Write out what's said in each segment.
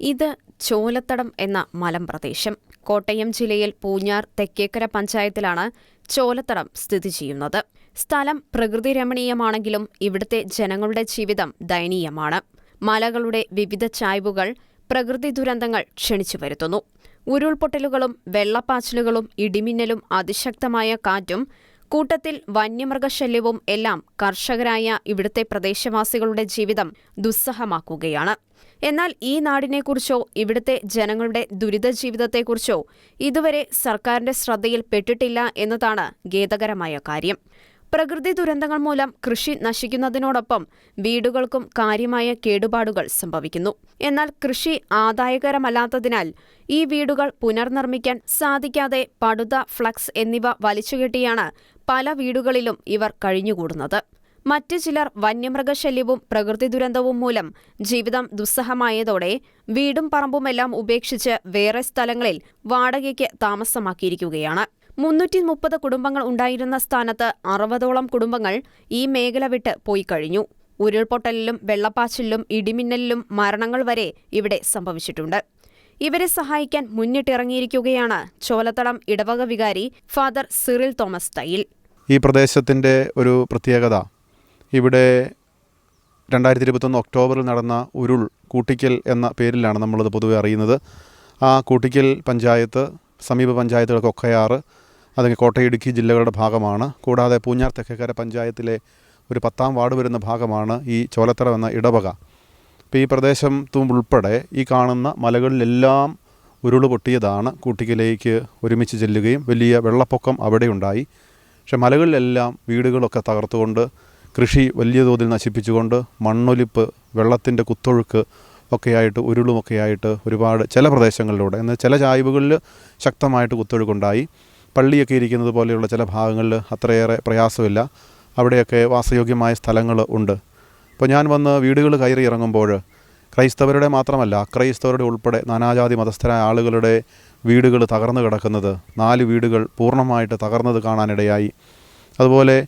ഇത് ചോലത്തടം എന്ന മലമ്പ്രദേശം. കോട്ടയം ജില്ലയിൽ പൂഞ്ഞാർ തെക്കേക്കര പഞ്ചായത്തിലാണ് ചോലത്തടം സ്ഥിതി ചെയ്യുന്നത്. സ്ഥലം പ്രകൃതി രമണീയമാണെങ്കിലും ഇവിടുത്തെ ജനങ്ങളുടെ ജീവിതം ദയനീയമാണ്. മലകളുടെ വിവിധ ചായ്വുകൾ പ്രകൃതി ദുരന്തങ്ങൾ ക്ഷണിച്ചു വരുത്തുന്നു. ഉരുൾപൊട്ടലുകളും വെള്ളപ്പാച്ചിലുകളും ഇടിമിന്നലും അതിശക്തമായ കാറ്റും കൂട്ടത്തിൽ വന്യമൃഗശല്യവും എല്ലാം കർഷകരായ ഇവിടുത്തെ പ്രദേശവാസികളുടെ ജീവിതം ദുസ്സഹമാക്കുകയാണ്. എന്നാൽ ഈ നാടിനെക്കുറിച്ചോ ഇവിടുത്തെ ജനങ്ങളുടെ ദുരിത ജീവിതത്തെക്കുറിച്ചോ ഇതുവരെ സർക്കാരിന്റെ ശ്രദ്ധയിൽ പെട്ടിട്ടില്ല എന്നതാണ് ഖേദകരമായ കാര്യം. പ്രകൃതി ദുരന്തങ്ങൾ മൂലം കൃഷി നശിക്കുന്നതിനോടൊപ്പം വീടുകൾക്കും കാര്യമായ കേടുപാടുകൾ സംഭവിക്കുന്നു. എന്നാൽ കൃഷി ആദായകരമല്ലാത്തതിനാൽ ഈ വീടുകൾ പുനർനിർമ്മിക്കാൻ സാധിക്കാതെ പടുത ഫ്ലക്സ് എന്നിവ വലിച്ചുകെട്ടിയാണ് പല വീടുകളിലും ഇവർ കഴിഞ്ഞുകൂടുന്നത്. മറ്റു ചിലർ വന്യമൃഗശല്യവും പ്രകൃതി ദുരന്തവും മൂലം ജീവിതം ദുസ്സഹമായതോടെ വീടും പറമ്പുമെല്ലാം ഉപേക്ഷിച്ച് വേറെ സ്ഥലങ്ങളിൽ വാടകയ്ക്ക് താമസമാക്കിയിരിക്കുകയാണ്. മുന്നൂറ്റി മുപ്പത് കുടുംബങ്ങൾ ഉണ്ടായിരുന്ന സ്ഥാനത്ത് അറുപതോളം കുടുംബങ്ങൾ ഈ മേഖല വിട്ട് പോയി കഴിഞ്ഞു. ഉരുൾപൊട്ടലിലും വെള്ളപ്പാച്ചിലും ഇടിമിന്നലിലും മരണങ്ങൾ വരെ ഇവിടെ സംഭവിച്ചിട്ടുണ്ട്. ഇവരെ സഹായിക്കാൻ മുന്നിട്ടിറങ്ങിയിരിക്കുകയാണ് ചോലത്തളം ഇടവക വികാരി ഫാദർ സിറിൽ തോമസ് തയ്യിൽ. ഈ പ്രദേശത്തിന്റെ ഒരു പ്രത്യേകത ഇവിടെ രണ്ടായിരത്തി ഇരുപത്തൊന്ന് ഒക്ടോബറിൽ നടന്ന ഉരുൾ കൂട്ടിക്കൽ എന്ന പേരിലാണ് നമ്മളത് പൊതുവെ അറിയുന്നത്. ആ കൂട്ടിക്കൽ പഞ്ചായത്ത് സമീപ പഞ്ചായത്തുകൾ കൊക്കയാറ് അല്ലെങ്കിൽ കോട്ടയിടുക്കി ജില്ലകളുടെ ഭാഗമാണ്. കൂടാതെ പൂഞ്ഞാർ തെക്കേക്കര പഞ്ചായത്തിലെ ഒരു പത്താം വാർഡ് വരുന്ന ഭാഗമാണ് ഈ ചോലത്തറ എന്ന ഇടവക. ഇപ്പോൾ ഈ പ്രദേശം ഉൾപ്പെടെ ഈ കാണുന്ന മലകളിലെല്ലാം ഉരുൾ പൊട്ടിയതാണ്. കൂട്ടിക്കലേക്ക് ഒരുമിച്ച് ചെല്ലുകയും വലിയ വെള്ളപ്പൊക്കം അവിടെയുണ്ടായി. പക്ഷെ മലകളിലെല്ലാം വീടുകളൊക്കെ തകർത്തുകൊണ്ട് കൃഷി വലിയ തോതിൽ നശിപ്പിച്ചുകൊണ്ട് മണ്ണൊലിപ്പ് വെള്ളത്തിന്റെ കുത്തൊഴുക്ക് ഒക്കെയായിട്ട് ഉരുളുമൊക്കെയായിട്ട് ഒരുപാട് ചില പ്രദേശങ്ങളിലൂടെ എന്നാൽ ചില ചായ്വുകളിൽ ശക്തമായിട്ട് കുത്തൊഴുക്കുണ്ടായി. പള്ളിയൊക്കെ ഇരിക്കുന്നത് പോലെയുള്ള ചില ഭാഗങ്ങളിൽ അത്രയേറെ പ്രയാസമില്ല. അവിടെയൊക്കെ വാസയോഗ്യമായ സ്ഥലങ്ങൾ ഉണ്ട്. ഇപ്പോൾ ഞാൻ വന്ന് വീടുകൾ കയറി ഇറങ്ങുമ്പോൾ ക്രൈസ്തവരുടെ മാത്രമല്ല അക്രൈസ്തവരുടെ ഉൾപ്പെടെ നാനാജാതി മതസ്ഥരായ ആളുകളുടെ വീടുകൾ തകർന്നു കിടക്കുന്നത് നാല് വീടുകൾ പൂർണമായിട്ട് തകർന്നത് കാണാനിടയായി. അതുപോലെ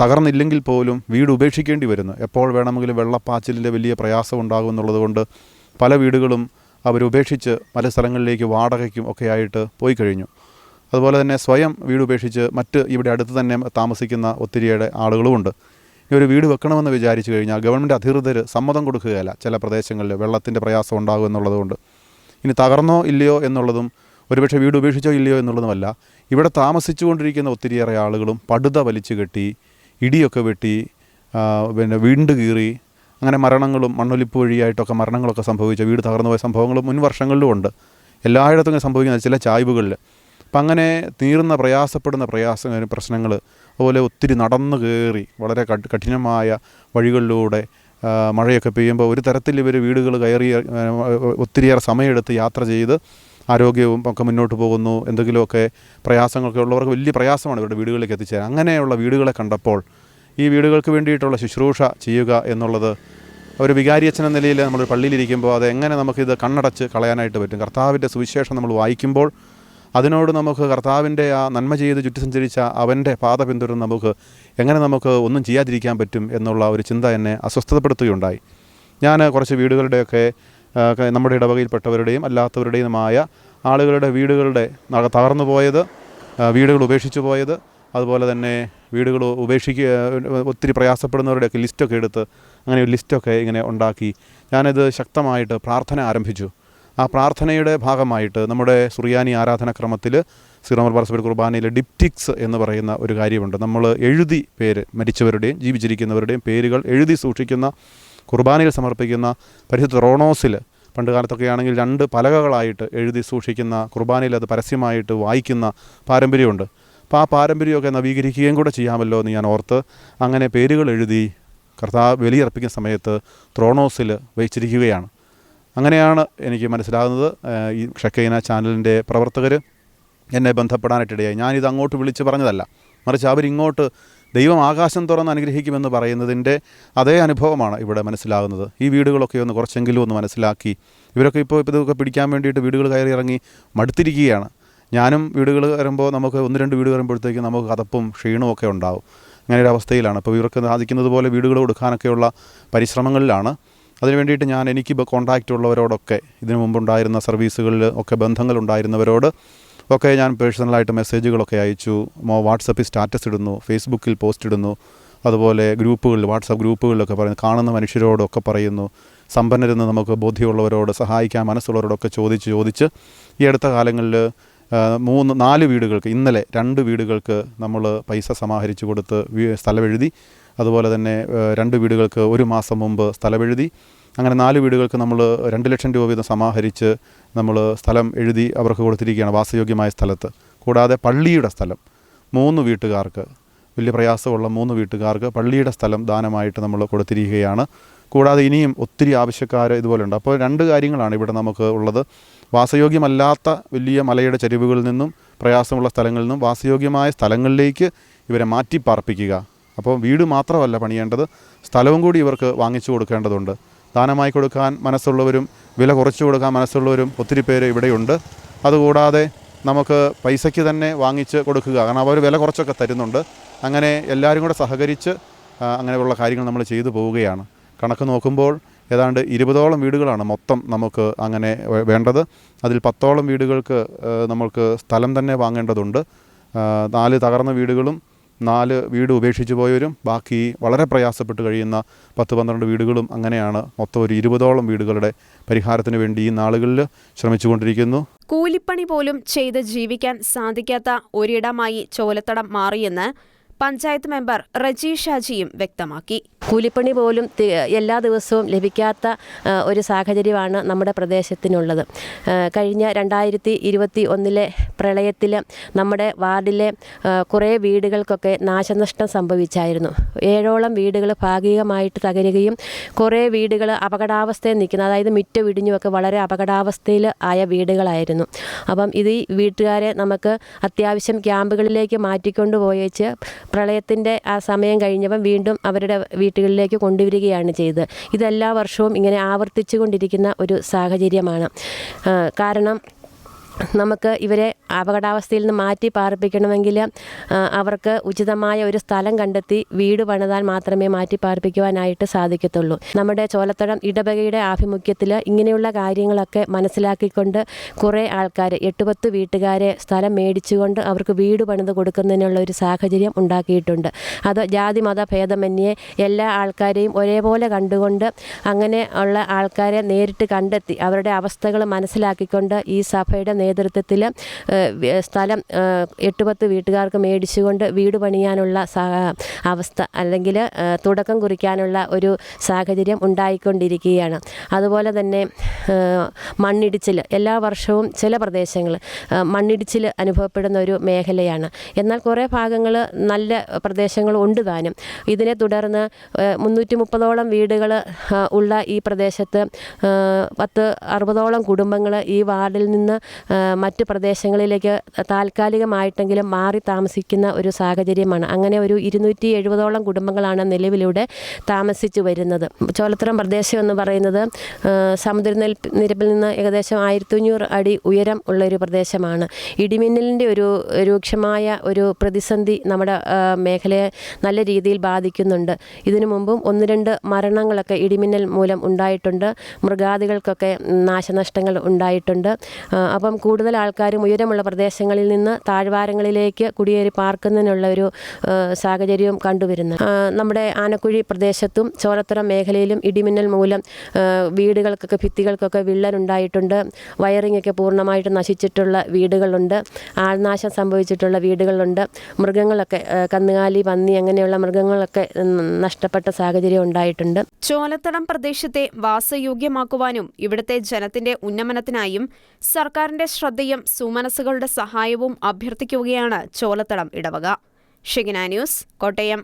തകർന്നില്ലെങ്കിൽ പോലും വീട് ഉപേക്ഷിക്കേണ്ടി വരുന്നു. എപ്പോൾ വേണമെങ്കിലും വെള്ളപ്പാച്ചിലിന്റെ വലിയ പ്രയാസം ഉണ്ടാകും എന്നുള്ളതുകൊണ്ട് പല വീടുകളും അവരുപേക്ഷിച്ച് പല സ്ഥലങ്ങളിലേക്ക് വാടകയ്ക്കും ഒക്കെ ആയിട്ട് പോയി കഴിഞ്ഞു. അതുപോലെ തന്നെ സ്വയം വീട് ഉപേക്ഷിച്ച് മറ്റ് ഇവിടെ അടുത്ത് തന്നെ താമസിക്കുന്ന ഒത്തിരിയേറെ ആളുകളുമുണ്ട് ഇനി ഒരു വീട് വെക്കണമെന്ന് വിചാരിച്ചു കഴിഞ്ഞാൽ ഗവൺമെന്റ് അധികൃതർ സമ്മതം കൊടുക്കുകയല്ല ചില പ്രദേശങ്ങളിൽ വെള്ളത്തിന്റെ പ്രയാസം ഉണ്ടാകും എന്നുള്ളതുകൊണ്ട് ഇനി തകർന്നോ ഇല്ലയോ എന്നുള്ളതും ഒരുപക്ഷെ വീട് ഉപേക്ഷിച്ചോ ഇല്ലയോ എന്നുള്ളതുമല്ല ഇവിടെ താമസിച്ചുകൊണ്ടിരിക്കുന്ന ഒത്തിരിയേറെ ആളുകളും പടുത വലിച്ചു കെട്ടി ഇടിയൊക്കെ വെട്ടി പിന്നെ വീണ്ട് കീറി അങ്ങനെ മരണങ്ങളും മണ്ണൊലിപ്പ് വഴിയായിട്ടൊക്കെ മരണങ്ങളൊക്കെ സംഭവിച്ച വീട് തകർന്നു പോയ സംഭവങ്ങളും മുൻ വർഷങ്ങളിലും ഉണ്ട്. എല്ലായിടത്തും സംഭവിക്കുന്ന ചില ചായ്വുകളിൽ. അപ്പം അങ്ങനെ തീർന്ന പ്രയാസപ്പെടുന്ന പ്രയാസ പ്രശ്നങ്ങൾ അതുപോലെ ഒത്തിരി നടന്നു കയറി വളരെ കഠിനമായ വഴികളിലൂടെ മഴയൊക്കെ പെയ്യുമ്പോൾ ഒരു തരത്തിൽ ഇവർ വീടുകൾ കയറി ഒത്തിരിയേറെ സമയമെടുത്ത് യാത്ര ചെയ്ത് ആരോഗ്യവും ഒക്കെ മുന്നോട്ട് പോകുന്നു എന്തെങ്കിലുമൊക്കെ പ്രയാസങ്ങളൊക്കെ ഉള്ളവർക്ക് വലിയ പ്രയാസമാണ് ഇവരുടെ വീടുകളിലേക്ക് എത്തിച്ചേരാൻ. അങ്ങനെയുള്ള വീടുകളെ കണ്ടപ്പോൾ ഈ വീടുകൾക്ക് വേണ്ടിയിട്ടുള്ള ശുശ്രൂഷ ചെയ്യുക എന്നുള്ളത് ഒരു വികാരിയച്ഛൻ എന്ന നിലയിൽ നമ്മൾ പള്ളിയിലിരിക്കുമ്പോൾ അത് എങ്ങനെ നമുക്കിത് കണ്ണടച്ച് കളയാനായിട്ട് പറ്റും? കർത്താവിന്റെ സുവിശേഷം നമ്മൾ വായിക്കുമ്പോൾ അതിനോട് നമുക്ക് കർത്താവിന്റെ ആ നന്മ ചെയ്ത് ചുറ്റി സഞ്ചരിച്ച അവന്റെ പാത പിന്തുടർന്ന് നമുക്ക് എങ്ങനെ നമുക്ക് ഒന്നും ചെയ്യാതിരിക്കാൻ പറ്റും എന്നുള്ള ഒരു ചിന്ത എന്നെ അസ്വസ്ഥതപ്പെടുത്തുകയുണ്ടായി. ഞാൻ കുറച്ച് വീടുകളുടെയൊക്കെ നമ്മുടെ ഇടവകയിൽപ്പെട്ടവരുടെയും അല്ലാത്തവരുടെയുമായ ആളുകളുടെ വീടുകളുടെ തകർന്നു പോയത് വീടുകൾ ഉപേക്ഷിച്ചു പോയത് അതുപോലെ തന്നെ വീടുകൾ ഉപേക്ഷിക്കുക ഒത്തിരി പ്രയാസപ്പെടുന്നവരുടെയൊക്കെ ലിസ്റ്റൊക്കെ എടുത്ത് അങ്ങനെ ഒരു ലിസ്റ്റൊക്കെ ഇങ്ങനെ ഉണ്ടാക്കി. ഞാനിത് ശക്തമായിട്ട് പ്രാർത്ഥന ആരംഭിച്ചു. ആ പ്രാർത്ഥനയുടെ ഭാഗമായിട്ട് നമ്മുടെ സുറിയാനി ആരാധനാക്രമത്തിൽ സിറോമർ പരസ്പര കുർബാനയിലെ ഡിപ്റ്റിക്സ് എന്ന് പറയുന്ന ഒരു കാര്യമുണ്ട്. നമ്മൾ എഴുതി പേര് മരിച്ചവരുടെയും ജീവിച്ചിരിക്കുന്നവരുടെയും പേരുകൾ എഴുതി സൂക്ഷിക്കുന്ന കുർബാനയിൽ സമർപ്പിക്കുന്ന പരിശുദ്ധ റോണോസിൽ പണ്ട് കാലത്തൊക്കെ ആണെങ്കിൽ രണ്ട് പലകകളായിട്ട് എഴുതി സൂക്ഷിക്കുന്ന കുർബാനയിൽ അത് പരസ്യമായിട്ട് വായിക്കുന്ന പാരമ്പര്യമുണ്ട്. അപ്പോൾ ആ പാരമ്പര്യമൊക്കെ നവീകരിക്കുകയും കൂടെ ചെയ്യാമല്ലോ എന്ന് ഞാൻ ഓർത്ത് അങ്ങനെ പേരുകൾ എഴുതി കർത്താവ് ബലിയർപ്പിക്കുന്ന സമയത്ത് ത്രോണോസിൽ വഹിച്ചിരിക്കുകയാണ് അങ്ങനെയാണ് എനിക്ക് മനസ്സിലാകുന്നത്. ഈ ഷക്കൈന ചാനലിന്റെ പ്രവർത്തകർ എന്നെ ബന്ധപ്പെടാനായിട്ടിടയായി ഞാനിത് അങ്ങോട്ട് വിളിച്ച് പറഞ്ഞതല്ല. മറിച്ച് അവരിങ്ങോട്ട് ദൈവം ആകാശം തുറന്ന് അനുഗ്രഹിക്കുമെന്ന് പറയുന്നതിന്റെ അതേ അനുഭവമാണ് ഇവിടെ മനസ്സിലാകുന്നത്. ഈ വീടുകളൊക്കെ ഒന്ന് കുറച്ചെങ്കിലും ഒന്ന് മനസ്സിലാക്കി. ഇവരൊക്കെ ഇപ്പോൾ ഇപ്പോൾ ഇതൊക്കെ പിടിക്കാൻ വേണ്ടിയിട്ട് വീടുകൾ കയറി ഇറങ്ങി മടുത്തിരിക്കുകയാണ്. ഞാനും വീടുകൾ കയറുമ്പോൾ നമുക്ക് ഒന്ന് രണ്ട് വീട് കയറുമ്പോഴത്തേക്കും നമുക്ക് കതപ്പും ക്ഷീണവും ഒക്കെ ഉണ്ടാവും. അങ്ങനെ ഒരു അവസ്ഥയിലാണ്. അപ്പോൾ ഇവർക്ക് സാധിക്കുന്നത് പോലെ വീടുകൾ കൊടുക്കാനൊക്കെയുള്ള പരിശ്രമങ്ങളിലാണ്. അതിനു വേണ്ടിയിട്ട് ഞാൻ എനിക്ക് കോൺടാക്റ്റ് ഉള്ളവരോടൊക്കെ ഇതിനു മുമ്പുണ്ടായിരുന്ന സർവീസുകളിൽ ഒക്കെ ബന്ധങ്ങളുണ്ടായിരുന്നവരോട് ഒക്കെ ഞാൻ പേഴ്സണലായിട്ട് മെസ്സേജുകളൊക്കെ അയച്ചു. വാട്സപ്പിൽ സ്റ്റാറ്റസ് ഇടുന്നു ഫേസ്ബുക്കിൽ പോസ്റ്റ് ഇടുന്നു. അതുപോലെ ഗ്രൂപ്പുകളിൽ വാട്സപ്പ് ഗ്രൂപ്പുകളിലൊക്കെ പറയുന്നു കാണുന്ന മനുഷ്യരോടൊക്കെ പറയുന്നു. സമ്പന്നരെന്ന് നമുക്ക് ബോധ്യമുള്ളവരോട് സഹായിക്കാൻ മനസ്സുള്ളവരോടൊക്കെ ചോദിച്ച് ചോദിച്ച് ഈ അടുത്ത കാലങ്ങളിൽ മൂന്ന് നാല് വീടുകൾക്ക് ഇന്നലെ രണ്ട് വീടുകൾക്ക് നമ്മൾ പൈസ സമാഹരിച്ചു കൊടുത്ത് സ്ഥലമെഴുതി. അതുപോലെ തന്നെ രണ്ട് വീടുകൾക്ക് ഒരു മാസം മുമ്പ് സ്ഥലമെഴുതി. അങ്ങനെ നാല് വീടുകൾക്ക് നമ്മൾ രണ്ട് ലക്ഷം രൂപ വീതം സമാഹരിച്ച് നമ്മൾ സ്ഥലം എഴുതി അവർക്ക് കൊടുത്തിരിക്കുകയാണ് വാസയോഗ്യമായ സ്ഥലത്ത്. കൂടാതെ പള്ളിയുടെ സ്ഥലം. മൂന്ന് വീട്ടുകാർക്ക്. വലിയ പ്രയാസമുള്ള മൂന്ന് വീട്ടുകാർക്ക് പള്ളിയുടെ സ്ഥലം ദാനമായിട്ട് നമ്മൾ കൊടുത്തിരിക്കുകയാണ്. കൂടാതെ ഇനിയും ഒത്തിരി ആവശ്യക്കാർ ഇതുപോലെയുണ്ട്. അപ്പോൾ രണ്ട് കാര്യങ്ങളാണ് ഇവിടെ നമുക്ക് ഉള്ളത്. വാസയോഗ്യമല്ലാത്ത വലിയ മലയുടെ ചരിവുകളിൽ നിന്നും പ്രയാസമുള്ള സ്ഥലങ്ങളിൽ നിന്നും വാസയോഗ്യമായ സ്ഥലങ്ങളിലേക്ക് ഇവരെ മാറ്റി പാർപ്പിക്കുക അപ്പോൾ വീട് മാത്രമല്ല പണിയേണ്ടത്. സ്ഥലവും കൂടി ഇവർക്ക് വാങ്ങിച്ചു കൊടുക്കേണ്ടതുണ്ട്. ദാനമായി കൊടുക്കാൻ മനസ്സുള്ളവരും വില കുറച്ച് കൊടുക്കാൻ മനസ്സുള്ളവരും ഒത്തിരി പേര് ഇവിടെയുണ്ട്. അതുകൂടാതെ നമുക്ക് പൈസയ്ക്ക് തന്നെ വാങ്ങിച്ച് കൊടുക്കുക. കാരണം അവർ വില കുറച്ചൊക്കെ തരുന്നുണ്ട്. അങ്ങനെ എല്ലാവരും കൂടെ സഹകരിച്ച് അങ്ങനെയുള്ള കാര്യങ്ങൾ നമ്മൾ ചെയ്തു പോവുകയാണ്. കണക്ക് നോക്കുമ്പോൾ ഏതാണ്ട് ഇരുപതോളം വീടുകളാണ് മൊത്തം നമുക്ക് അങ്ങനെ വേണ്ടത്. അതിൽ പത്തോളം വീടുകൾക്ക് നമ്മൾക്ക് സ്ഥലം തന്നെ വാങ്ങേണ്ടതുണ്ട്. നാല് തകർന്ന വീടുകളും നാല് വീട് ഉപേക്ഷിച്ച് പോയവരും ബാക്കി വളരെ പ്രയാസപ്പെട്ട് കഴിയുന്ന പത്ത് പന്ത്രണ്ട് വീടുകളും അങ്ങനെയാണ് മൊത്തം ഒരു ഇരുപതോളം വീടുകളുടെ പരിഹാരത്തിന് വേണ്ടി ഈ നാളുകളിൽ ശ്രമിച്ചുകൊണ്ടിരിക്കുന്നു. കൂലിപ്പണി പോലും ചെയ്ത് ജീവിക്കാൻ സാധിക്കാത്ത ഒരിടമായി ചോലത്തടം മാറിയെന്ന് പഞ്ചായത്ത് മെമ്പർ റജി ഷാജിയും വ്യക്തമാക്കി. കൂലിപ്പണി പോലും എല്ലാ ദിവസവും ലഭിക്കാത്ത ഒരു സാഹചര്യമാണ് നമ്മുടെ പ്രദേശത്തിനുള്ളത്. കഴിഞ്ഞ രണ്ടായിരത്തി ഇരുപത്തി ഒന്നിലെ പ്രളയത്തിൽ നമ്മുടെ വാർഡിലെ കുറേ വീടുകൾക്കൊക്കെ നാശനഷ്ടം സംഭവിച്ചായിരുന്നു. ഏഴോളം വീടുകൾ ഭാഗികമായിട്ട് തകരുകയും കുറേ വീടുകൾ അപകടാവസ്ഥയിൽ നിൽക്കുന്ന അതായത് മിറ്റ വിടിഞ്ഞുമൊക്കെ വളരെ അപകടാവസ്ഥയിൽ ആയ വീടുകളായിരുന്നു. അപ്പം ഇത് ഈ വീട്ടുകാരെ നമുക്ക് അത്യാവശ്യം ക്യാമ്പുകളിലേക്ക് മാറ്റിക്കൊണ്ട് പോയേച്ച് പ്രളയത്തിന്റെ ആ സമയം കഴിഞ്ഞപ്പം വീണ്ടും അവരുടെ വീട്ടുകളിലേക്ക് കൊണ്ടുവരികയാണ് ചെയ്തത്. ഇതെല്ലാ വർഷവും ഇങ്ങനെ ആവർത്തിച്ചു കൊണ്ടിരിക്കുന്ന ഒരു സാഹചര്യമാണ്. കാരണം നമുക്ക് ഇവരെ അപകടാവസ്ഥയിൽ നിന്ന് മാറ്റി പാർപ്പിക്കണമെങ്കിൽ അവർക്ക് ഉചിതമായ ഒരു സ്ഥലം കണ്ടെത്തി വീട് പണിതാൽ മാത്രമേ മാറ്റി പാർപ്പിക്കുവാനായിട്ട് സാധിക്കത്തുള്ളൂ. നമ്മുടെ ചോലത്തടം ഇടവകയുടെ ആഭിമുഖ്യത്തിൽ ഇങ്ങനെയുള്ള കാര്യങ്ങളൊക്കെ മനസ്സിലാക്കിക്കൊണ്ട് കുറേ ആൾക്കാർ എട്ടുപത്ത് വീട്ടുകാരെ സ്ഥലം മേടിച്ചുകൊണ്ട് അവർക്ക് വീട് പണിത് കൊടുക്കുന്നതിനുള്ള ഒരു സാഹചര്യം ഉണ്ടാക്കിയിട്ടുണ്ട്. അത് ജാതി മത ഭേദമന്യേ എല്ലാ ആൾക്കാരെയും ഒരേപോലെ കണ്ടുകൊണ്ട് അങ്ങനെ ഉള്ള ആൾക്കാരെ നേരിട്ട് കണ്ടെത്തി അവരുടെ അവസ്ഥകൾ മനസ്സിലാക്കിക്കൊണ്ട് ഈ സഭയുടെ നേതൃത്വത്തിൽ സ്ഥലം എട്ട് പത്ത് വീട്ടുകാർക്ക് മേടിച്ചുകൊണ്ട് വീട് പണിയാനുള്ള അവസ്ഥ അല്ലെങ്കിൽ തുടക്കം കുറിക്കാനുള്ള ഒരു സാഹചര്യം ഉണ്ടായിക്കൊണ്ടിരിക്കുകയാണ്. അതുപോലെ തന്നെ മണ്ണിടിച്ചിൽ എല്ലാ വർഷവും ചില പ്രദേശങ്ങൾ മണ്ണിടിച്ചിൽ അനുഭവപ്പെടുന്ന ഒരു മേഖലയാണ്. എന്നാൽ കുറേ ഭാഗങ്ങൾ നല്ല പ്രദേശങ്ങൾ ഉണ്ട് താനും. ഇതിനെ തുടർന്ന് മുന്നൂറ്റി മുപ്പതോളം വീടുകൾ ഉള്ള ഈ പ്രദേശത്ത് പത്ത് അറുപതോളം കുടുംബങ്ങൾ ഈ വാർഡിൽ നിന്ന് മറ്റ് പ്രദേശങ്ങളിലേക്ക് താൽക്കാലികമായിട്ടെങ്കിലും മാറി താമസിക്കുന്ന ഒരു സാഹചര്യമാണ്. അങ്ങനെ ഒരു ഇരുന്നൂറ്റി എഴുപതോളം കുടുംബങ്ങളാണ് നിലവിലൂടെ താമസിച്ചു വരുന്നത്. ചോലത്തരം പ്രദേശം എന്ന് പറയുന്നത് സമുദ്രനിൽ നിരപ്പിൽ നിന്ന് ഏകദേശം ആയിരത്തഞ്ഞൂറ് അടി ഉയരം ഉള്ള ഒരു പ്രദേശമാണ്. ഇടിമിന്നലിന്റെ ഒരു രൂക്ഷമായ ഒരു പ്രതിസന്ധി നമ്മുടെ മേഖലയെ നല്ല രീതിയിൽ ബാധിക്കുന്നുണ്ട്. ഇതിനു മുമ്പും ഒന്ന് രണ്ട് മരണങ്ങളൊക്കെ ഇടിമിന്നൽ മൂലം ഉണ്ടായിട്ടുണ്ട്. മൃഗാദികൾക്കൊക്കെ നാശനഷ്ടങ്ങൾ ഉണ്ടായിട്ടുണ്ട്. അപ്പം കൂടുതൽ ആൾക്കാരും ഉയരമുള്ള പ്രദേശങ്ങളിൽ നിന്ന് താഴ്വാരങ്ങളിലേക്ക് കുടിയേറി പാർക്കുന്നതിനുള്ള ഒരു സാഹചര്യവും കണ്ടുവരുന്നു. നമ്മുടെ ആനക്കുഴി പ്രദേശത്തും ചോലത്തറ മേഖലയിലും ഇടിമിന്നൽ മൂലം വീടുകൾക്കൊക്കെ ഭിത്തികൾക്കൊക്കെ വിള്ളലുണ്ടായിട്ടുണ്ട്. വയറിംഗ് ഒക്കെ പൂർണമായിട്ട് നശിച്ചിട്ടുള്ള വീടുകളുണ്ട്. ആൾനാശം സംഭവിച്ചിട്ടുള്ള വീടുകളുണ്ട്. മൃഗങ്ങളൊക്കെ കന്നുകാലി പന്നി അങ്ങനെയുള്ള മൃഗങ്ങളൊക്കെ നഷ്ടപ്പെട്ട സാഹചര്യം ഉണ്ടായിട്ടുണ്ട്. ചോലത്തടം പ്രദേശത്തെ വാസയോഗ്യമാക്കുവാനും ഇവിടുത്തെ ജനത്തിന്റെ ഉന്നമനത്തിനായും സർക്കാരിന്റെ ശ്രദ്ധയും സുമനസ്സുകളുടെ സഹായവും അഭ്യർത്ഥിക്കുകയാണ് ചോലത്തടം ഇടവക. ഷിഗന ന്യൂസ് കോട്ടയം.